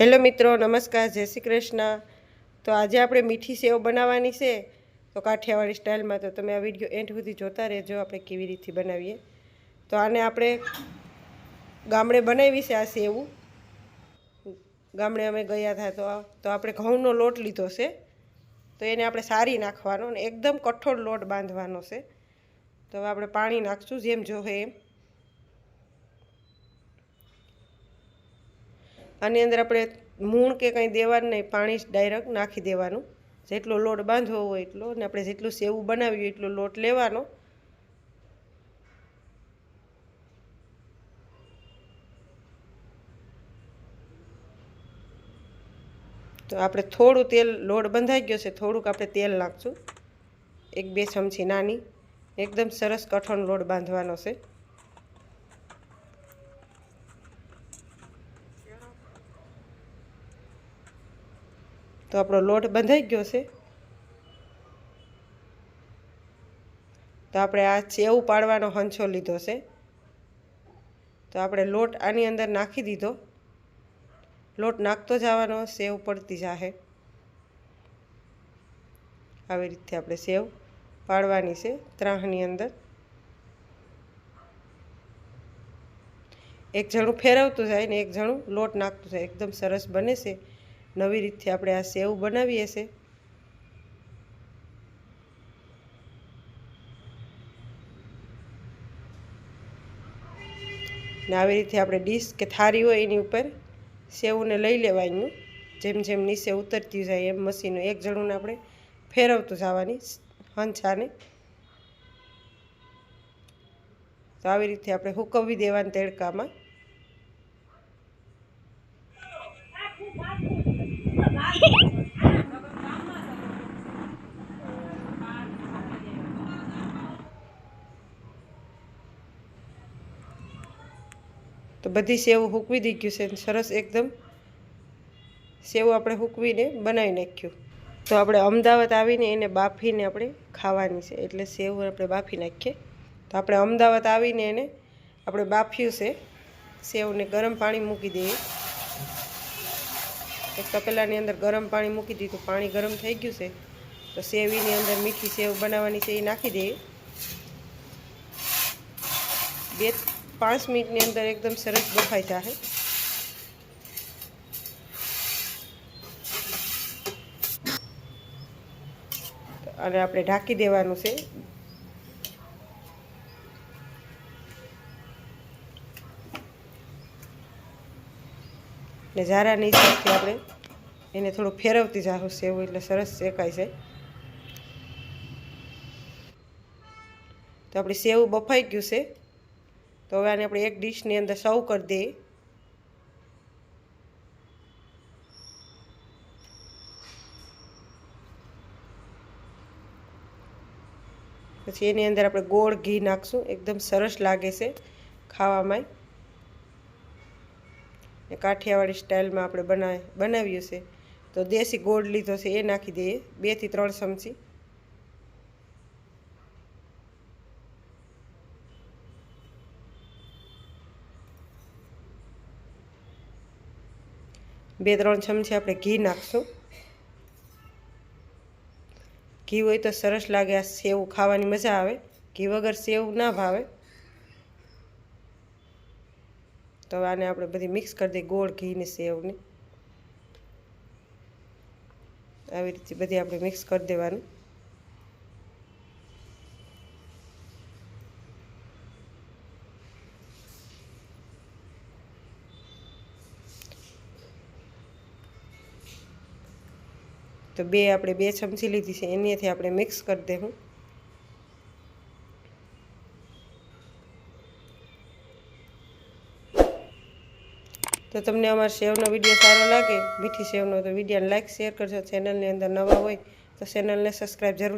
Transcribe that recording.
Hello મિત્રો, નમસ્કાર, જય શ્રી કૃષ્ણ. તો આજે આપણે મીઠી સેવ બનાવવાની છે. તો કાઠિયાવાડી સ્ટાઇલમાં તો તમે આ વીડિયો એન્ડ સુધી જોતા રહેજો, આપણે કેવી રીતે બનાવીએ. તો આને આપણે ગામડે બનાવી છે આ સેવું. ગામડે અમે ગયા હતા તો તો આપણે ઘઉંનો લોટ લીધો છે. તો એને આપણે સારી નાખવાનો અને એકદમ કઠોળ લોટ બાંધવાનો છે. તો હવે આપણે પાણી નાખશું, જેમ જોવે એમ. આની અંદર આપણે મૂણ કે કંઈ દેવાનું નહીં, પાણી ડાયરેક્ટ નાખી દેવાનું. જેટલો લોટ બાંધવો હોય એટલો, અને આપણે જેટલું સેવું બનાવ્યું એટલો લોટ લેવાનો. તો આપણે થોડું તેલ, લોટ બંધાઈ ગયો છે, થોડુંક આપણે તેલ નાખશું. એક બે ચમચી નાની, એકદમ સરસ કઠણ લોટ બાંધવાનો છે. તો આપણો લોટ બંધાઈ ગયો છે. તો આપણે આ ચેવું પાડવાનો હંછો લીધો છે. તો આપણે લોટ આની અંદર નાખી દીધો. લોટ નાખતો જવાનો સેવ પડતી જાહે. આવી રીતે આપણે સેવ પાડવાની છે ત્રાહની અંદર. એક જણું ફેરવતું જાય ને એક જણું લોટ નાખતું જાય. એકદમ સરસ બને છે. નવી રીતથી આપણે આ સેવ બનાવીએ છે ને આવી રીતે આપણે ડીશ કે થાળી હોય એની ઉપર સેવને લઈ લેવાનું. જેમ જેમ નીચે ઉતરતી જાય એમ મશીનો એક જણુંને આપણે ફેરવતું જવાની હંછાને તો આવી રીતે આપણે હુકવવી દેવાની તેડકામાં તો બધી સેવ હૂકવી દીધું છે. અને સરસ એકદમ સેવ આપણે હૂકવીને બનાવી નાખ્યું. તો આપણે અમદાવાદ આવીને એને બાફીને આપણે ખાવાની છે. એટલે સેવ આપણે બાફી નાખીએ. તો આપણે અમદાવાદ આવીને એને આપણે બાફ્યું છે. સેવને ગરમ પાણી મૂકી દઈએ. એક તપેલાની અંદર ગરમ પાણી મૂકી દીધું. પાણી ગરમ થઈ ગયું છે. તો સેવીની અંદર મીઠી સેવ બનાવવાની છે એ નાખી દઈએ. બે પાંચ મિનિટની અંદર એકદમ સરસ બફાઈ જશે અને આપણે ઢાંકી દેવાનું છે. ને નહીં હિસાબથી આપણે. એને થોડું ફેરવતી જાહું સેવું એટલે સરસ શેકાય છે. તો આપણી સેવું બફાઈ ગયું છે. તો હવે આને આપણે એક ડીશની અંદર સર્વ કરી દઈએ. પછી એની અંદર આપણે ગોળ ઘી નાખશું. એકદમ સરસ લાગે છે ખાવામાં. કાઠિયાવાડી સ્ટાઇલમાં આપણે બનાવી બનાવ્યું છે. તો દેશી ગોળ લીધો છે, એ નાખી દઈએ. બેથી ત્રણ ચમચી. બે, ત્રણ ચમચી આપણે ઘી નાખશું. ઘી હોય તો સરસ લાગે, આ સેવ ખાવાની મજા આવે. ઘી વગર સેવ ના ભાવે. તો આને આપણે બધી મિક્સ કરી દઈએ ગોળ ઘીની સેવની. આવી રીતે બધી આપણે મિક્સ કરી દેવાનું. તો બે આપણે બે ચમચી લીધી છે, એનીથી આપણે મિક્સ કરી દેવું. તો તમને અમારો સેવનો વીડિયો સારો લાગે, મીઠી સેવનો, તો વિડીયોને લાઇક શેર કરજો. ચેનલની અંદર નવા હોય તો ચેનલને સબસ્ક્રાઈબ જરૂર